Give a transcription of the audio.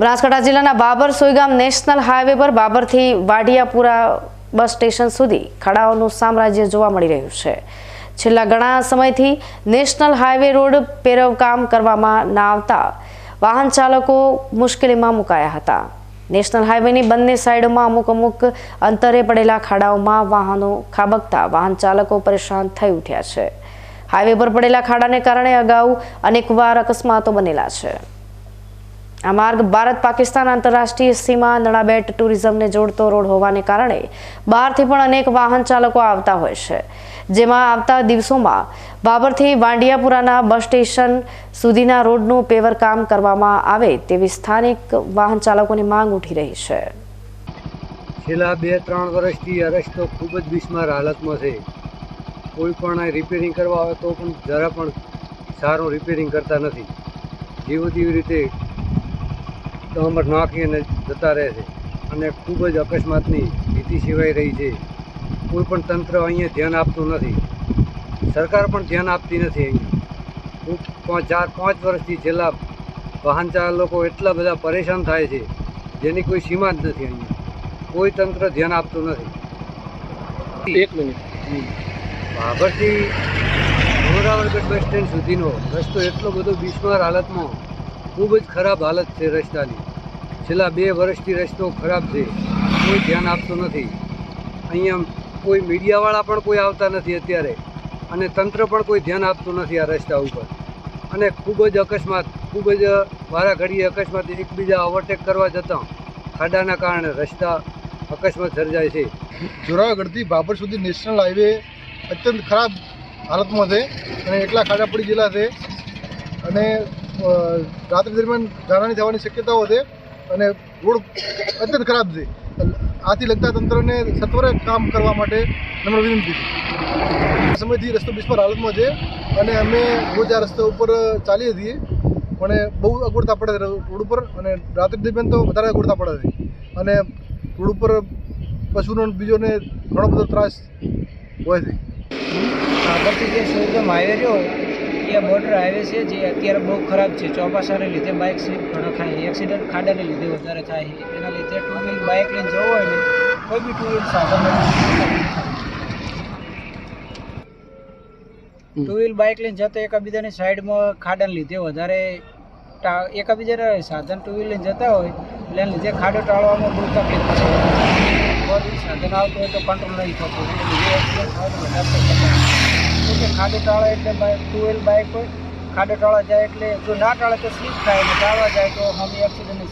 બનાસકાંઠા જિલ્લાના Babur Suigam national highway પર બાબરથી વાડિયાપુરા bus station સુધી ખાડાઓનું સામ્રાજ્ય જોવા મળી રહ્યું છે. છેલ્લા ઘણા સમયથી નેશનલ હાઈવે રોડ પેરવકામ કરવામાં ના આવતા વાહન ચાલકો મુશ્કેલીમાં મુકાયા હતા. નેશનલ હાઈવેની બંને સાઈડોમાં અમુક અમુક અંતરે પડેલા ખાડાઓમાં વાહનો ખાબકતા વાહન ચાલકો પરેશાન થઈ ઉઠ્યા છે. હાઈવે પર પડેલા ખાડાને કારણે અગાઉ અનેકવાર અકસ્માતો બનેલા છે. આ માર્ગ ભારત પાકિસ્તાન આંતરરાષ્ટ્રીય સીમા નડાબેટ ટુરિઝમને જોડતો રોડ હોવાને કારણે બહારથી પણ અનેક વાહન ચાલકો આવતા હોય છે. જેમાં આવતા દિવસોમાં બાબરથી વાંડિયાપુરાના બસ સ્ટેશન સુધીના રોડનું પેવર કામ કરવામાં આવે તેવી સ્થાનિક વાહન ચાલકોની માંગ ઉઠી રહી છે. છેલ્લા બે ત્રણ વર્ષથી આ રસ્તો ખૂબ જ બિસ્માર હાલતમાં છે. કોઈ પણ રિપેરિંગ કરવા આવે તો પણ જરા પણ સારું રિપેરિંગ કરતા નથી. જેવું તેવી રીતે ડામર નાખીને જતા રહે છે. અને ખૂબ જ અકસ્માતની ભીતિ સેવાઈ રહી છે. કોઈ પણ તંત્ર અહીંયા ધ્યાન આપતું નથી. સરકાર પણ ધ્યાન આપતી નથી અહીંયા. ખૂબ પાંચ ચાર પાંચ વર્ષથી છેલ્લા વાહન ચાલકો એટલા બધા પરેશાન થાય છે જેની કોઈ સીમા જ નથી અહીંયા. કોઈ તંત્ર ધ્યાન આપતું નથી. એક મિનિટ. બાબરથી મોરાવરગઢ બસ સ્ટેન્ડ સુધીનો રસ્તો એટલો બધો બિસ્માર હાલતમાં ખૂબ જ ખરાબ હાલત છે રસ્તાની છેલ્લા બે વર્ષથી રસ્તો ખરાબ છે. કોઈ ધ્યાન આપતું નથી. અહીંયા કોઈ મીડિયાવાળા પણ કોઈ આવતા નથી અત્યારે. અને તંત્ર પણ કોઈ ધ્યાન આપતું નથી આ રસ્તા ઉપર. અને ખૂબ જ અકસ્માત, ખૂબ જ વારા ઘડીએ અકસ્માત એકબીજા ઓવરટેક કરવા જતાં ખાડાના કારણે રસ્તા અકસ્માત સર્જાય છે. જોરાગઢથી બાબર સુધી નેશનલ હાઈવે અત્યંત ખરાબ હાલતમાં છે અને એટલા ખાડા પડી ગયેલા છે. અને રાત્રિ દરમિયાન ઝાડાની થવાની શક્યતાઓ છે અને રોડ અત્યંત ખરાબ છે. આથી લગતા તંત્રને સત્વરે કામ કરવા માટે નમ્ર વિનંતી છે. સમયથી રસ્તો બિસ્માર હાલતમાં છે અને અમે રોજ આ રસ્તા ઉપર ચાલીએ છીએ. પણ બહુ અગવડતા પડે રોડ ઉપર અને રાત્રિ દરમિયાન તો વધારે અગવડતા પડે છે. અને રોડ ઉપર પશુનો બીજોને ઘણો બધો ત્રાસ હોય છે. આગળથી જે સોયગામ હાઈવે રહ્યો એ બોર્ડર હાઈવે છે જે અત્યારે બહુ ખરાબ છે. ચોમાસાને લીધે બાઇક સ્લીપ ઘણો થાય એક્સિડન્ટ ખાડાને લીધે વધારે થાય છે. એના લીધે ટુ વ્હીલ બાઇક લઈને જવું હોય ને કોઈ બી ટુ વ્હીલ સાધન ટુ વ્હીલ બાઇક લઈને જતો એકબીજાની સાઈડમાં ખાડાને લીધે વધારે એકબીજાના સાધન ટુ વ્હીલ લઈને જતા હોય એટલે એના લીધે ખાડો ટાળવામાં બહુ તકલીફ છે ફોર વ્હીલ સાધન આવતું હોય તો કંટ્રોલ નહીં થતું. એટલે લીધે એક્સિડન્ટ થવાનું વધારે કે ખાડો ટાળે એટલે બાઇક ટુ વ્હીલ બાઇક હોય ખાડો ટાળવા જાય એટલે જો ના ટાળે તો સ્લીપ થાય અને ટાળવા જાય તો હમ એક્સિડન્ટની